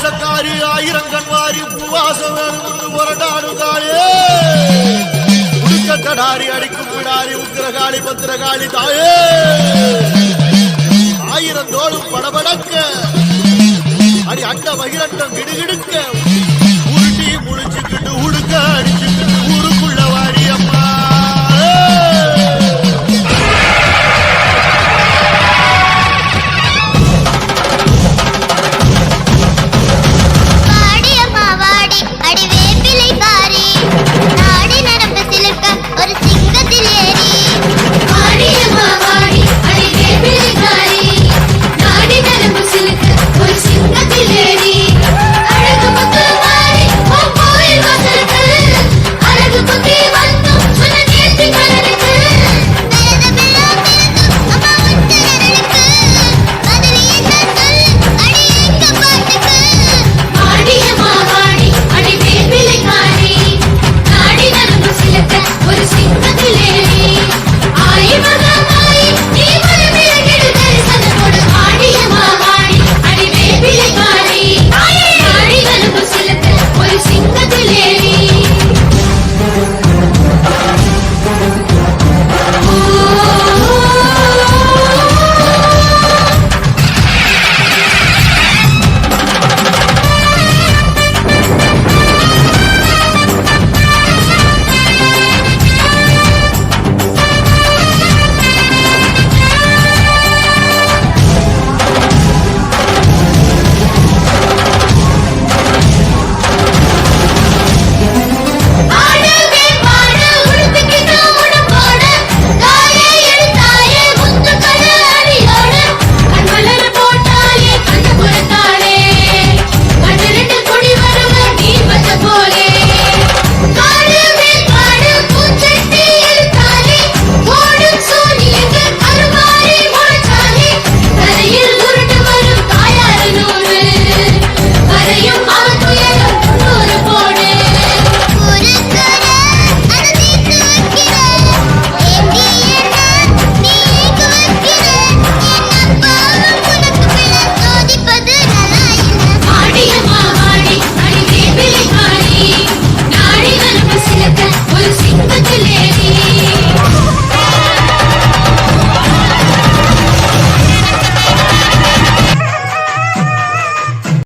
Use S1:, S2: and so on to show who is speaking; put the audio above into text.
S1: தேசக்காரி ஆயிரம் கண்வாரி பூவாசம் வேணும் புரட்டாடு கடாரி அடிக்கும் விடாரி உக்கிரகாளி பத்திரகாளி தாயே. ஆயிரம் தோளும் படபடக்க. அடி அண்ட மகிரண்டம் கிடுகிடுக்க.